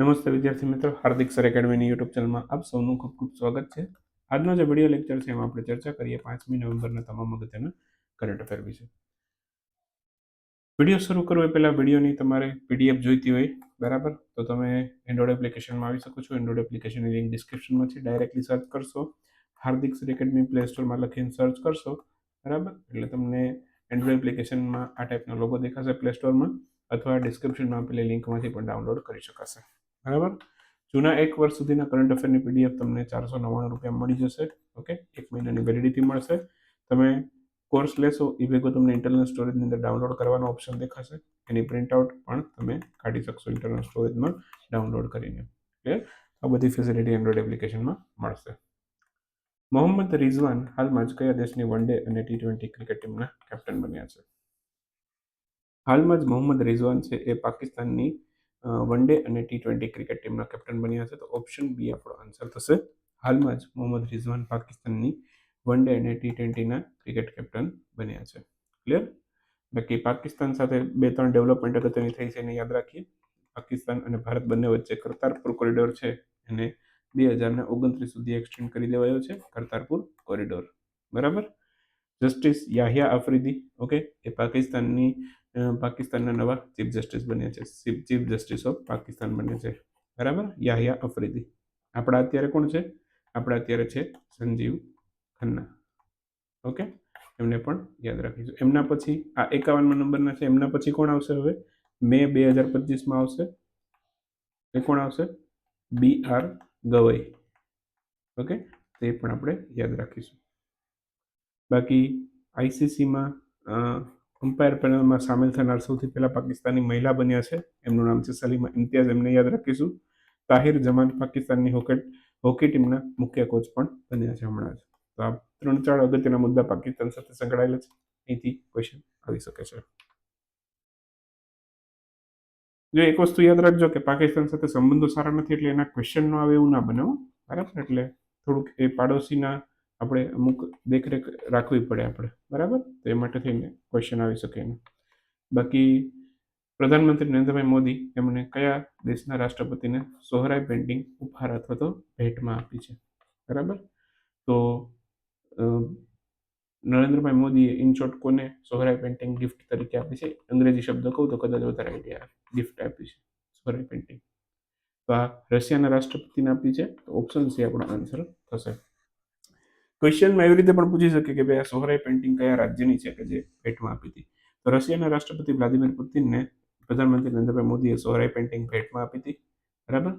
નમસ્તે વિદ્યાર્થી મિત્રો, હાર્દિક સર એકેડમીની યુટ્યુબ ચેનલમાં આપ સૌનું ખૂબ ખૂબ સ્વાગત છે. આજનો જે વીડિયો લેક્ચર છે એમાં આપણે ચર્ચા કરીએ પાંચમી નવેમ્બરના તમામ અગત્યના કરંટ અફેર વિશે. વીડિયો શરૂ કરવો એ પહેલાં વિડીયોની તમારે પીડીએફ જોઈતી હોય, બરાબર? તો તમે એન્ડ્રોઇડ એપ્લિકેશનમાં આવી શકો છો. એન્ડ્રોઇડ એપ્લિકેશનની લિંક ડિસ્ક્રિપ્શનમાં છે. ડાયરેક્ટલી સર્ચ કરશો. હાર્દિક સર એકેડમી પ્લે સ્ટોરમાં લખીને સર્ચ કરશો, બરાબર? એટલે તમને એન્ડ્રોઇડ એપ્લિકેશનમાં આ ટાઈપનો લોગો દેખાશે પ્લે સ્ટોરમાં અથવા ડિસ્ક્રિપ્શનમાં આપેલી લિંકમાંથી પણ ડાઉનલોડ કરી શકાશે. બરાબર? જૂના એક વર્ષ સુધીના કરંટ અફેરની પીડીએફ તમને ચારસો નવ્વાણું રૂપિયા મળી જશે, ઓકે? એક મહિનાની વેલિડિટી મળશે. તમે કોર્સ લેશો એ ભેગો તમને ઇન્ટરનલ સ્ટોરેજની અંદર ડાઉનલોડ કરવાનો ઓપ્શન દેખાશે. એની પ્રિન્ટ આઉટ પણ તમે કાઢી શકશો ઇન્ટરનલ સ્ટોરેજમાં ડાઉનલોડ કરીને. ક્લિયર આ બધી ફેસિલિટી એન્ડ્રોઇડ એપ્લિકેશનમાં મળશે. મોહમ્મદ રિઝવાન હાલમાં જ કયા દેશની વન ડે અને ટી ટ્વેન્ટી ક્રિકેટ ટીમના કેપ્ટન બન્યા છે? હાલમાં જ મોહમ્મદ રિઝવાન છે એ પાકિસ્તાનની વન ડે અને ટી ટ્વેન્ટી ક્રિકેટ ટીમના કેપ્ટન બન્યા છે. તો ઓપ્શન બી આપણો આન્સર થશે. હાલમાં જ મોહમ્મદ રિઝવાન પાકિસ્તાનની વન ડે અને ટી ટ્વેન્ટીના ક્રિકેટ કેપ્ટન બન્યા છે. ક્લિયર બાકી પાકિસ્તાન સાથે બે ત્રણ ડેવલપમેન્ટ અગત્યની થઈ છે એને યાદ રાખીએ. પાકિસ્તાન અને ભારત બંને વચ્ચે કરતારપુર કોરિડોર છે એને બે હજારને ઓગણત્રીસ સુધી એક્સટેન્ડ કરી દેવાયો છે કરતારપુર કોરિડોર બરાબર? જસ્ટિસ યાહિયા આફ્રિદી ઓકે એ પાકિસ્તાનની પાકિસ્તાનના નવા ચીફ જસ્ટિસ બન્યા છે. ચીફ જસ્ટિસ ઓફ પાકિસ્તાન બન્યા છે. બરાબર? યાહિયા અફ્રિદી. આપણા અત્યારે કોણ છે? આપણા અત્યારે છે સંજીવ ખન્ના. ઓકે? એમને પણ યાદ રાખીશું. એમના પછી આ એકાવનમાં નંબરના છે. એમના પછી કોણ આવશે હવે? મે બે હજાર પચીસમાં આવશે. એ કોણ આવશે? B R Gavai. ઓકે? તે પણ આપણે યાદ રાખીશું. બાકી આઈસીસીમાં અમ્પાયર પેનલમાં સામેલ થનાર સૌથી પહેલા પાકિસ્તાની મહિલા બન્યા છે. એમનું નામ છે સલીમા ઇમ્તિયાઝ. એમને યાદ રાખીશું. તાહિર જમાન પાકિસ્તાનની હોકેટ હોકી ટીમના મુખ્ય કોચ પણ બન્યા છે હમણાં જ. તો આ ત્રણ ચાર અગત્યના મુદ્દા પાકિસ્તાન સાથે સંકળાયેલા છે. અહીંથી ક્વેશ્ચન આવી શકે છે. જો એક વસ્તુ યાદ રાખજો કે પાકિસ્તાન સાથે સંબંધો સારા નથી એટલે એના ક્વેશ્ચન નો આવે એવું ના બને બરાબર? એટલે થોડુંક એ પાડોશીના આપણે અમુક દેખરેખ રાખવી પડે આપણે, બરાબર? તો એ માટે થઈને ક્વેશ્ચન આવી શકે એમ. બાકી પ્રધાનમંત્રી નરેન્દ્રભાઈ મોદી એમણે કયા દેશના રાષ્ટ્રપતિને સોહરાઈ પેઇન્ટિંગ ઉપહાર અથવા તો ભેટમાં આપી છે? બરાબર? તો નરેન્દ્રભાઈ મોદીએ ઇન શોર્ટ કોને સોહરાઈ પેઇન્ટિંગ ગિફ્ટ તરીકે આપી છે? અંગ્રેજી શબ્દ કહું તો કદાચ વધારે આઈડિયા ગિફ્ટ આપી છે સોહરાઈ પેઇન્ટિંગ. તો આ રશિયાના રાષ્ટ્રપતિને આપી છે, તો ઓપ્શન સી આપણો આન્સર થશે. ક્વેશ્ચનમાં એવી રીતે પણ પૂછી શકે કે ભાઈ આ સોહરાઈ પેઇન્ટિંગ કયા રાજ્યની છે કે જે ભેટમાં આપી હતી? તો રશિયાના રાષ્ટ્રપતિ વ્લાદિમીર પુતિનને પ્રધાનમંત્રી નરેન્દ્રભાઈ મોદીએ સોહરાઈ પેઇન્ટિંગ ભેટમાં આપી હતી. બરાબર?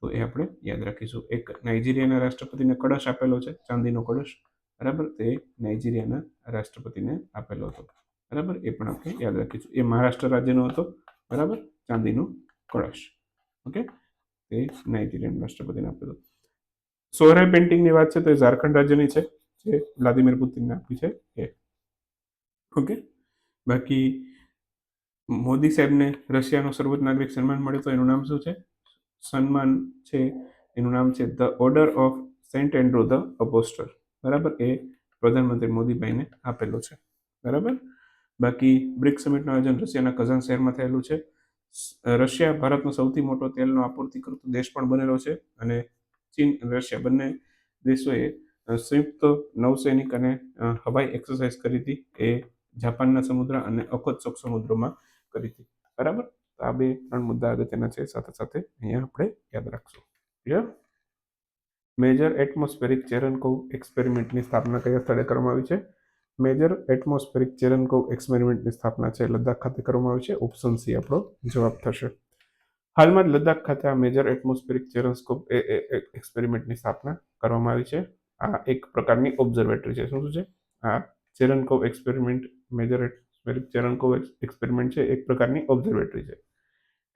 તો એ આપણે યાદ રાખીશું. એક નાઇજીરિયાના રાષ્ટ્રપતિને કળશ આપેલો છે, ચાંદીનો કળશ. બરાબર? તે નાઇજીરિયાના રાષ્ટ્રપતિને આપેલો હતો. બરાબર? એ પણ આપણે યાદ રાખીશું. એ મહારાષ્ટ્ર રાજ્યનો હતો. બરાબર? ચાંદીનો કળશ. ઓકે? તે નાઇજીરિયન રાષ્ટ્રપતિને આપેલો સોહરાઈ પેઇન્ટિંગની વાત છે તો એ ઝારખંડ રાજ્યની છે, જે વ્લાદિમીર પુતિનને આપી છે એ. ઓકે? બાકી મોદી સાહેબને રશિયાનો સર્વોચ્ચ નાગરિક સન્માન મળ્યું તો એનું નામ શું છે? સન્માન છે, એનું નામ છે the order of Saint Andrew the apostle બરાબર? એ પ્રધાનમંત્રી મોદીભાઈને આપેલો છે. બરાબર? બાકી બ્રિક્સ સમિટનું આયોજન રશિયાના કઝાન શહેરમાં થયેલું છે. રશિયા ભારતનો સૌથી મોટો તેલનો આપૂર્તિ કરતો દેશ પણ બનેલો છે અને ચીન રશિયા બંને દેશોએ સંયુક્ત નૌસૈનિક અને હવાઈ એક્સરસાઇઝ કરી હતી એ જાપાનના સમુદ્ર અને અખોત્સક સમુદ્રોમાં કરી હતી. બરાબર? તો આ બે, ત્રણ મુદ્દા અગત્યના છે. સાથે સાથે અહીંયા આપણે યાદ રાખશું. ક્લિયર મેજર એટમોસ્ફેરિક ચેરનકોવ એક્સપેરિમેન્ટની સ્થાપના કયા સ્થળે કરવામાં આવી છે? મેજર એટમોસ્ફેરિક ચેરનકોવ એક્સપેરિમેન્ટની સ્થાપના છે. લદ્દાખ ખાતે કરવામાં આવી છે. ઓપ્શન સી આપણો જવાબ થશે. હાલમાં જ લદ્દાખ ખાતે આ મેજર એટમોસ્ફેરિક ચેરનસ્કોપ એક્સપેરિમેન્ટની સ્થાપના કરવામાં આવી છે. આ એક પ્રકારની ઓબ્ઝર્વેટરી છે. શું છે? આ Cherenkov experiment major atmospheric Cherenkov experiment છે. એક પ્રકારની ઓબ્ઝર્વેટરી છે.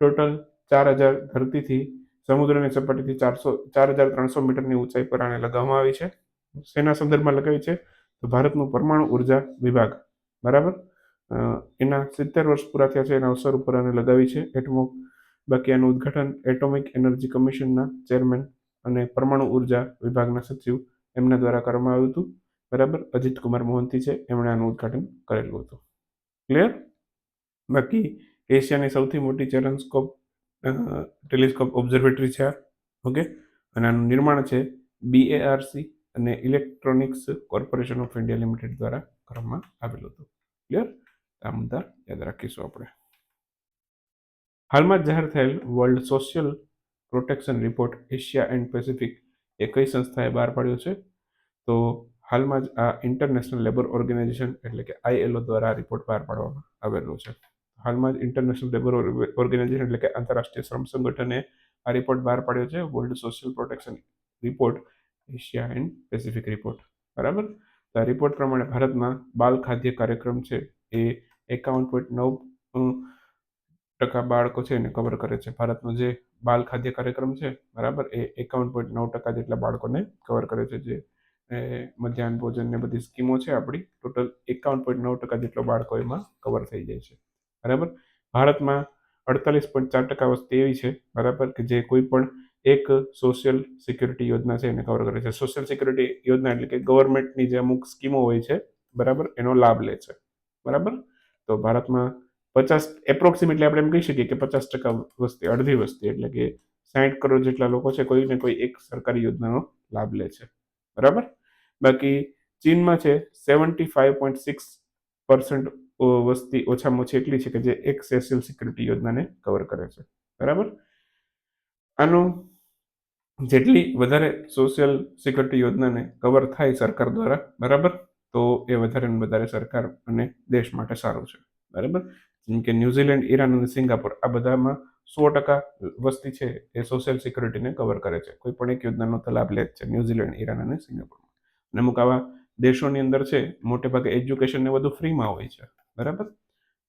ટોટલ ચાર હજાર ધરતીથી સમુદ્રની સપાટીથી ચારસો ચાર હજાર ત્રણસો મીટરની ઊંચાઈ પર આને લગાવવામાં આવી છે. શેના સંદર્ભમાં લગાવી છે? તો ભારતનું પરમાણુ ઊર્જા વિભાગ. બરાબર? એના સિત્તેર વર્ષ પૂરા થયા છે. એના અવસર ઉપર આને લગાવી છે. એટમો બાકી આનું ઉદ્ઘાટન એટોમિક એનર્જી કમિશનના ચેરમેન અને પરમાણુ ઊર્જા વિભાગના સચિવ એમના દ્વારા કરવામાં આવ્યું હતું. બરાબર? અજીત કુમાર મોહંતી છે. એમણે આનું ઉદ્ઘાટન કરેલું હતું. ક્લિયર બાકી એશિયાની સૌથી મોટી ચેરનસ્કોપ ટેલિસ્કોપ ઓબ્ઝર્વેટરી છે ઓકે? અને આનું નિર્માણ છે બીએઆરસી અને electronics corporation of India limited દ્વારા કરવામાં આવેલું હતું. ક્લિયર આ મુદ્દા યાદ રાખીશું આપણે. હાલમાં જાહેર થયેલ world social protection report Asia and Pacific એ કઈ સંસ્થાએ બહાર પાડ્યો છે? તો હાલમાં જ આ ઇન્ટરનેશનલ લેબર ઓર્ગેનાઇઝેશન એટલે કે આઈએલઓ દ્વારા રિપોર્ટ બહાર પાડવામાં આવેલો છે. હાલમાં જ ઇન્ટરનેશનલ લેબર ઓર્ગેનાઇઝેશન એટલે કે આંતરરાષ્ટ્રીય શ્રમ સંગઠને આ રિપોર્ટ બહાર પાડ્યો છે. World social protection report, Asia and Pacific report. બરાબર? તો આ રિપોર્ટ પ્રમાણે ભારતમાં બાલ ખાદ્ય કાર્યક્રમ છે. એ એકાવન પોઈન્ટ નવ ટકા બાળકો છે એને કવર કરે છે. ભારતનો જે બાલ ખાદ્ય કાર્યક્રમ છે, બરાબર, એ એકાવન પોઈન્ટ નવ ટકા જેટલા બાળકોને કવર કરે છે જે મધ્યાહન ભોજન ને બધી સ્કીમો છે આપણી ટોટલ એકાવન પોઈન્ટ નવ ટકા જેટલો બાળકો એમાં કવર થઈ જાય છે. બરાબર? ભારતમાં અડતાલીસ પોઈન્ટ ચાર ટકા વસ્તી એવી છે, બરાબર, કે જે કોઈ પણ એક સોશિયલ સિક્યુરિટી યોજના છે એને કવર કરે છે. સોશિયલ સિક્યુરિટી યોજના એટલે કે ગવર્મેન્ટની જે અમુક સ્કીમો હોય છે, બરાબર, એનો લાભ લે છે. બરાબર? તો ભારતમાં પચાસ એપ્રોક્સિમેટલી આપણે એમ કહી શકીએ કે પચાસ ટકા વસ્તી, અડધી વસ્તી એટલે કે સાઠ કરોડ જેટલા લોકો છે કોઈ ને કોઈ એક સરકારી યોજનાનો લાભ લે છે. બરાબર? બાકી ચીનમાં છે seventy five point six percent વસ્તી ઓછામાં ઓછી એટલી છે કે જે એક સોશિયલ સિક્યુરિટી યોજનાને કવર કરે છે. બરાબર? આનું જેટલી વધારે સોશિયલ સિક્યુરિટી યોજનાને કવર થાય સરકાર દ્વારા, બરાબર? તો એ વધારે ને વધારે સરકાર અને દેશ માટે સારું છે. બરાબર? જેમ કે ન્યુઝીલેન્ડ, ઈરાન અને સિંગાપુર આ બધામાં સો ટકા વસ્તી છે એ સોશિયલ સિક્યુરિટીને કવર કરે છે. કોઈ પણ એક યોજનાનો લાભ લે છે ન્યુઝીલેન્ડ, ઈરાન અને સિંગાપુરમાં. અને અમુક આવા દેશોની અંદર છે, મોટે ભાગે એજ્યુકેશનને બધું ફ્રીમાં હોય છે. બરાબર?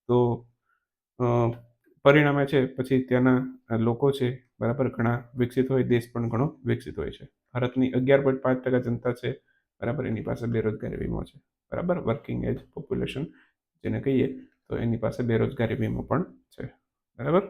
તો પરિણામે છે, પછી ત્યાંના લોકો છે, બરાબર, ઘણા વિકસિત હોય, દેશ પણ ઘણો વિકસિત હોય છે. ભારતની અગિયાર પોઈન્ટ પાંચ ટકા જનતા છે, બરાબર, એની પાસે બેરોજગારી વીમો છે. બરાબર? વર્કિંગ એજ પોપ્યુલેશન જેને કહીએ તો એની પાસે બેરોજગારી વીમો પણ છે. બરાબર?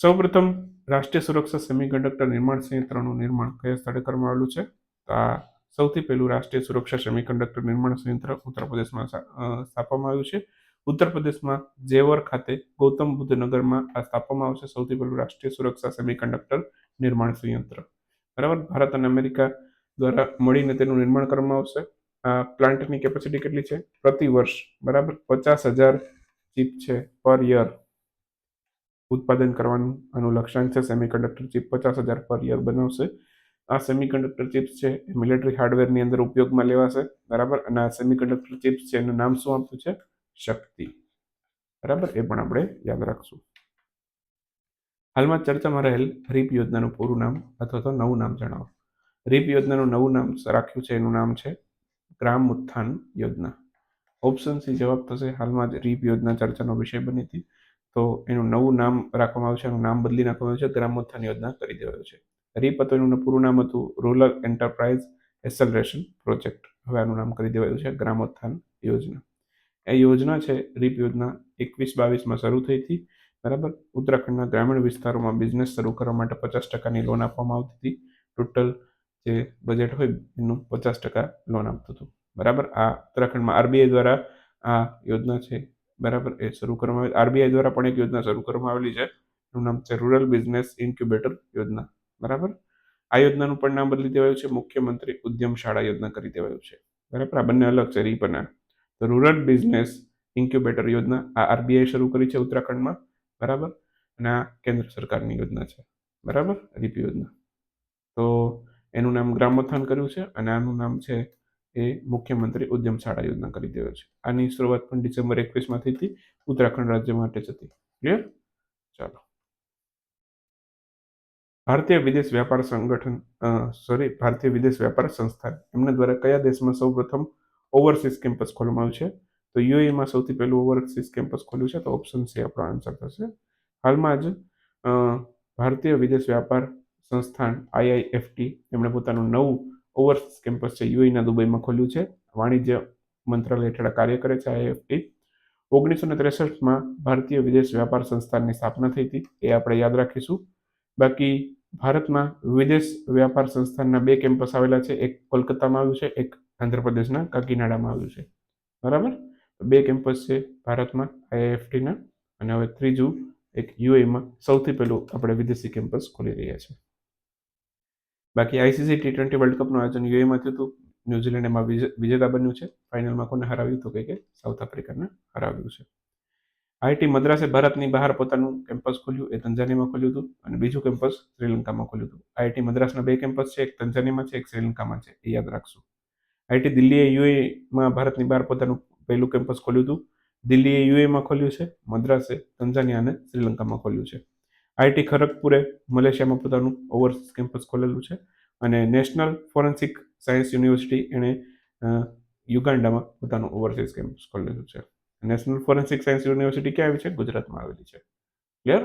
સૌપ્રથમ રાષ્ટ્રીય સુરક્ષા સેમિકન્ડક્ટર નિર્માણ સંયંત્રનું નિર્માણ કયા સ્થળે કરવામાં આવેલું છે? તો આ સૌથી પહેલું રાષ્ટ્રીય સુરક્ષા સેમિકન્ડક્ટર નિર્માણ સંયંત્ર ઉત્તર પ્રદેશમાં સ્થાપવામાં આવ્યું છે. ઉત્તર પ્રદેશમાં જેવર ખાતે ગૌતમ બુદ્ધ નગરમાં આ સ્થાપવામાં આવશે. સૌથી પહેલું રાષ્ટ્રીય સુરક્ષા સેમિકન્ડક્ટર નિર્માણ સંયંત્ર. બરાબર? ભારત અને અમેરિકા દ્વારા મળીને તેનું નિર્માણ કરવામાં આવશે. પ્લાન્ટની કેપેસિટી કેટલી છે? પ્રતિ વર્ષ, બરાબર? પચાસ હજાર ચીપ છે પર યર ઉત્પાદન કરવાનું આનું લક્ષ્યાંક છે સેમિકન્ડક્ટર ચીપ. પચાસ હજાર પર યર બનાવશે. આ સેમિકન્ડક્ટર ચિપ્સ છે એ મિલિટરી હાર્ડવેરની અંદર ઉપયોગમાં લેવાશે, બરાબર? અને આ સેમિકન્ડક્ટર ચિપ્સ છે એનું નામ શું આપ્યું છે? શક્તિ. બરાબર? એ પણ આપણે યાદ રાખશું. હાલમાં ચર્ચામાં રહેલ રીપ યોજનાનું પૂરું નામ અથવા તો નવું નામ જણાવો. રીપ યોજનાનું નવું નામ રાખ્યું છે એનું નામ છે ગ્રામ ઉત્થાન યોજના. ઓપ્શન સી જવાબ થશે. હાલમાં જ રીપ યોજના ચર્ચાનો વિષય બની હતી. તો એનું નવું નામ રાખવામાં આવશે એનું નામ બદલી નાખવામાં આવ્યું છે. ગ્રામોત્થાન યોજના કરી દેવાયું છે. રીપ હતું, એનું પૂરું નામ હતું રૂરલ એન્ટરપ્રાઇઝ એસેલરેશન પ્રોજેક્ટ હવે આનું નામ કરી દેવાયું છે ગ્રામોત્થાન યોજના. એ યોજના છે, રીપ યોજના એકવીસ બાવીસમાં શરૂ થઈ હતી. બરાબર? ઉત્તરાખંડના ગ્રામીણ વિસ્તારોમાં બિઝનેસ શરૂ કરવા માટે પચાસ ટકાની લોન આપવામાં આવતી હતી. ટોટલ જે બજેટ હોય એનું પચાસ ટકા લોન આપતું હતું. બરાબર? આ ઉત્તરાખંડમાં આરબીઆઈ દ્વારા આ યોજના છે. બરાબર? એ શરૂ કરવામાં આવી. આરબીઆઈ દ્વારા પણ એક યોજના શરૂ કરવામાં આવેલી છે. એનું નામ છે રૂરલ બિઝનેસ ઇન્ક્યુબેટર યોજના. બરાબર? આ યોજનાનું પણ નામ બદલી દેવાયું છે. મુખ્યમંત્રી ઉદ્યમ શાળા યોજના કરી દેવાયું છે. બરાબર? આ બંને અલગ છે, રીપના. તો રૂરલ બિઝનેસ ઇન્ક્યુબેટર યોજના આ આરબીઆઈ શરૂ કરી છે ઉત્તરાખંડમાં. બરાબર? અને આ કેન્દ્ર સરકારની યોજના છે. બરાબર? રીપ યોજના. તો એનું નામ ગ્રામોત્થાન કર્યું છે અને આનું નામ છે એ મુખ્યમંત્રી ઉદ્યમ શાળા યોજના કરી દેવાય છે. આની શરૂઆત પણ ડિસેમ્બર એકવીસમાં થઈ હતી, ઉત્તરાખંડ રાજ્ય માટે જ હતી. ક્લિયર ચાલો. ભારતીય વિદેશ વ્યાપાર સંગઠન સોરી ભારતીય વિદેશ વ્યાપાર સંસ્થા એમના દ્વારા કયા દેશમાં સૌપ્રથમ ઓવરસીઝ કેમ્પસ ખોલવામાં આવ્યું છે? તો યુએમાં સૌથી પહેલું ઓવરસીઝ કેમ્પસ ખોલ્યું છે, તો ઓપ્શન સી આપણો આન્સર થશે. હાલમાં જ ભારતીય વિદેશ વ્યાપાર સંસ્થાન આઈઆઈએફટી એમણે પોતાનું નવું ઓવરસીઝ કેમ્પસ છે, યુએઈના દુબઈમાં ખોલ્યું છે. વાણિજ્ય મંત્રાલય હેઠળ કાર્ય કરે છે આઈઆઈએફટી ઓગણીસો ને ત્રેસઠમાં ભારતીય વિદેશ વ્યાપાર સંસ્થાનની સ્થાપના થઈ હતી, એ આપણે યાદ રાખીશું. બાકી ભારતમાં વિદેશ વ્યાપાર સંસ્થાનના બે કેમ્પસ આવેલા છે, એક કોલકાતામાં આવ્યું છે, એક આંધ્રપ્રદેશના કાકીનાડામાં આવ્યું છે. બરાબર? બે કેમ્પસ છે ભારતમાં આઈઆઈએફટીના અને હવે ત્રીજું એક યુએમાં સૌથી પહેલું આપણે વિદેશી કેમ્પસ ખોલી રહ્યા છીએ. બાકી આઈસીસી ટી ટ્વેન્ટી વર્લ્ડ કપનું આયોજન યુએમાં થયું હતું. ન્યુઝીલેન્ડ એમાં વિજેતા બન્યું છે. ફાઇનલમાં કોને હરાવ્યું હતું કે સાઉથ આફ્રિકાને હરાવ્યું છે. આઈટી મદ્રાસે ભારતની બહાર પોતાનું કેમ્પસ ખોલ્યું, એ તંજાનીમાં ખોલ્યું હતું અને બીજું કેમ્પસ શ્રીલંકામાં ખોલ્યું હતું. આઈટી મદ્રાસના બે કેમ્પસ છે, એક તંજાનીમાં છે, એક શ્રીલંકામાં છે. એ યાદ રાખશું. આઈટી દિલ્હીએ યુએમાં ભારતની બહાર પોતાનું પહેલું કેમ્પસ ખોલ્યું હતું. દિલ્હીએ યુએમાં ખોલ્યું છે, મદ્રાસે તંજાનિયા અને શ્રીલંકામાં ખોલ્યું છે. આઈટી ખરગપુરે મલેશિયામાં પોતાનું ઓવરસીઝ કેમ્પસ ખોલેલું છે અને નેશનલ ફોરેન્સિક સાયન્સ યુનિવર્સિટી એણે યુગાન્ડામાં પોતાનું ઓવરસીઝ કેમ્પસ ખોલેલું છે. નેશનલ ફોરેન્સિક સાયન્સ યુનિવર્સિટી ક્યાં આવી છે? ગુજરાતમાં આવેલી છે. ક્લિયર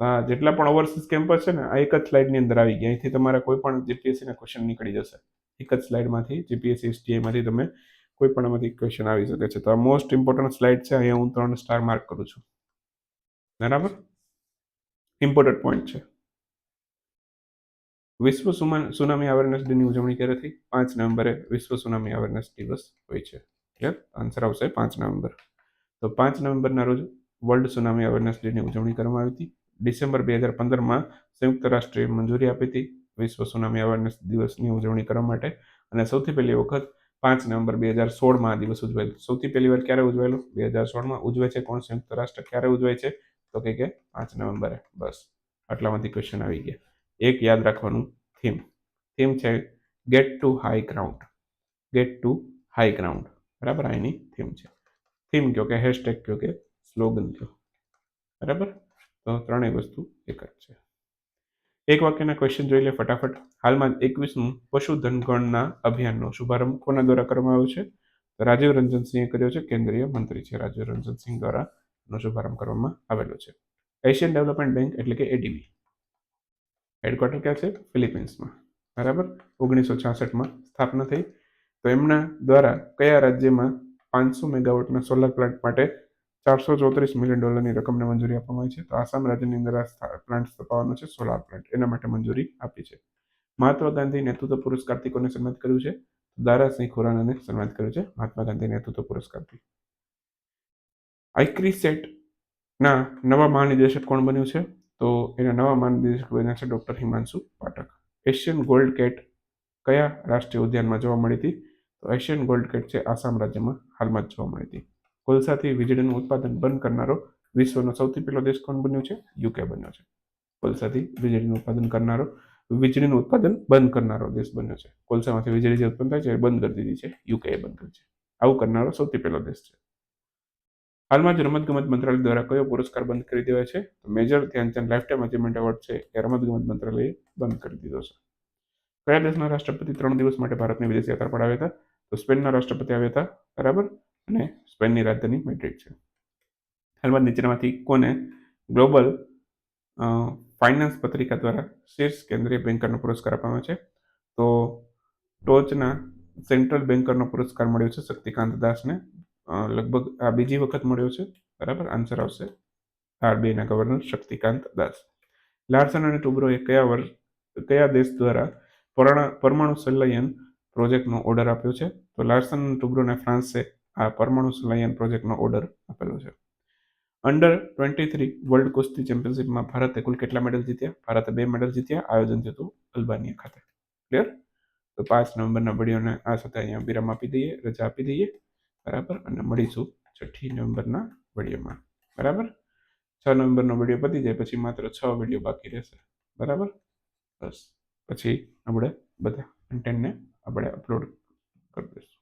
આ જેટલા પણ ઓવરસીઝ કેમ્પસ છે ને, આ એક જ સ્લાઇડની અંદર આવી ગયા. અહીંથી તમારા કોઈ પણ જીપીએસસીના ક્વેશ્ચન નીકળી જશે. એક જ સ્લાઇડમાંથી જીપીએસસી એસટીઆઈમાંથી તમે કોઈ પણ આમાંથી ક્વેશ્ચન આવી શકે છે. તો આ મોસ્ટ ઇમ્પોર્ટન્ટ સ્લાઇડ છે, અહીંયા હું ત્રણ સ્ટાર માર્ક કરું છું. બરાબર? ઇમ્પોર્ટન્ટ પોઈન્ટ છે. વિશ્વ સુનામી અવેરનેસ ડેની ઉજવણી ક્યારે થઈ પાંચ નવેમ્બરે વિશ્વ સુનામી અવેરનેસ દિવસ હોય છે. ક્લિયર આન્સર આવશે પાંચ નવેમ્બર. તો પાંચ નવેમ્બરના રોજ વર્લ્ડ સુનામી અવેરનેસ ડેની ઉજવણી કરવામાં આવી હતી. ડિસેમ્બર બે હજાર પંદરમાં સંયુક્ત રાષ્ટ્રે મંજૂરી આપી હતી વિશ્વ સુનામી અવેરનેસ દિવસની ઉજવણી કરવા માટે. અને સૌથી પહેલી વખત પાંચ નવેમ્બર બે હજાર સોળમાં આ દિવસ ઉજવાયેલો સૌથી પહેલી વાર ક્યારે ઉજવાયેલો? બે હજાર સોળમાં ઉજવે છે. કોણ? સંયુક્ત રાષ્ટ્ર ક્યારે ઉજવાય છે? તો કે કે પાંચ નવેમ્બરે. બસ. આટલામાંથી ક્વેશ્ચન આવી ગયા. એક યાદ રાખવાનું થીમ થીમ છે get to high ground get to high ground બરાબર? આ એની થીમ છે. થીમ કયો કે? હેશટેગ કયો કે? સ્લોગન કયો? બરાબર? તો ત્રણેય વસ્તુ એક જ છે. એક વાક્યના ક્વેશ્ચન જોઈ લે ફટાફટ. હાલમાં એકવીસમું પશુધન ગણના અભિયાનનો શુભારંભ કોના દ્વારા કરવામાં આવ્યો છે? તો રાજીવ રંજનસિંહે કર્યો છે. કેન્દ્રીય મંત્રી છે રાજીવ રંજનસિંહ દ્વારા. નો શુભારંભ કરવામાં આવેલો છે. એશિયન ડેવલપમેન્ટ બેંક એટલે કે એડીબી હેડક્વાર્ટર ક્યાં છે? ફિલિપિન્સમાં બરાબર? ઓગણીસો છાસઠમાં સ્થાપના થઈ. તો એમના દ્વારા કયા રાજ્યમાં પાંચસો મેગાવોટના સોલાર પ્લાન્ટ માટે ચારસો ચોત્રીસ મિલિયન ડોલરની રકમને મંજૂરી આપવામાં આવી છે? તો આસામ રાજ્યની અંદર આ પ્લાન્ટ સ્થપાવવાનો છે સોલાર પ્લાન્ટ એના માટે મંજૂરી આપી છે. મહાત્મા ગાંધી નેતૃત્વ પુરસ્કારથી કોને સન્માનિત કર્યું છે? દારાસિંહ ખુરાનાને સન્માનિત કર્યું છે મહાત્મા ગાંધી નેતૃત્વ પુરસ્કારથી. આઈક્રીસેટના નવા મહાનિદેશક કોણ બન્યું છે? તો એના નવા મહાનિદેશક બન્યા છે doctor Himanshu Pathak. Asian gold cat કયા રાષ્ટ્રીય ઉદ્યાનમાં જોવા મળી હતી? તો એશિયન ગોલ્ડ કેટ છે આસામ રાજ્યમાં હાલમાં જ જોવા મળી હતી. કોલસાથી વીજળીનું ઉત્પાદન બંધ કરનારો વિશ્વનો સૌથી પહેલો દેશ કોણ બન્યો છે? યુકે બન્યો છે. કોલસાથી વીજળીનું ઉત્પાદન કરનારો વીજળીનું ઉત્પાદન બંધ કરનારો દેશ બન્યો છે. કોલસામાંથી વીજળી જે ઉત્પન્ન થાય છે એ બંધ કરી દીધી છે. યુકે બંધ કરી છે. આવું કરનારો સૌથી પહેલો દેશ છે. હાલમાં જ રમતગમત મંત્રાલય દ્વારા કયો પુરસ્કાર બંધ કરી દેવાય છે? તો major Dhyan Chand lifetime achievement award છે એ રમતગમત મંત્રાલયે બંધ કરી દીધો છે. કયા દેશના રાષ્ટ્રપતિ ત્રણ દિવસ માટે ભારતની વિદેશ યાત્રા પર આવ્યા હતા? તો સ્પેનના રાષ્ટ્રપતિ આવ્યા હતા, બરાબર? અને સ્પેનની રાજધાની મેડ્રિડ છે. હાલમાં નીચેનામાંથી કોને ગ્લોબલ ફાઇનાન્સ પત્રિકા દ્વારા શીર્ષ કેન્દ્રીય બેન્કરનો પુરસ્કાર આપવામાં છે? તો ટોચના સેન્ટ્રલ બેન્કરનો પુરસ્કાર મળ્યો છે શક્તિકાંત દાસને. લગભગ આ બીજી વખત મળ્યો છે, બરાબર? આન્સર આવશે. આરબીઆઈના ગવર્નર શક્તિકાંત દાસ. લાર્સન અને ટુબ્રોએ કયા વર્ષ કયા દેશ દ્વારા પરમાણુ સંલયન પ્રોજેક્ટનો ઓર્ડર આપ્યો છે? તો લાર્સન અને ટુબ્રોને ફ્રાન્સે આ પરમાણુ સંલયન પ્રોજેક્ટનો ઓર્ડર આપેલો છે. અંડર ટ્વેન્ટી થ્રી વર્લ્ડ કુસ્તી ચેમ્પિયનશિપમાં ભારતે કુલ કેટલા મેડલ જીત્યા? ભારતે બે મેડલ જીત્યા. આયોજન થયું હતું અલ્બાનિયા ખાતે. ક્લિયર તો પાંચ નવેમ્બરના વિડીયોને આ સાથે અહીંયા વિરામ આપી દઈએ, રજા આપી દઈએ. બરાબર? અને મળીશું છઠ્ઠી નંબરના વિડીયોમાં. બરાબર? છ નંબરનો વીડિયો પતી જાય પછી માત્ર છ વીડિયો બાકી રહેશે. બરાબર? બસ. પછી આપણે બધા કન્ટેન્ટને આપણે અપલોડ કરી દઈશું.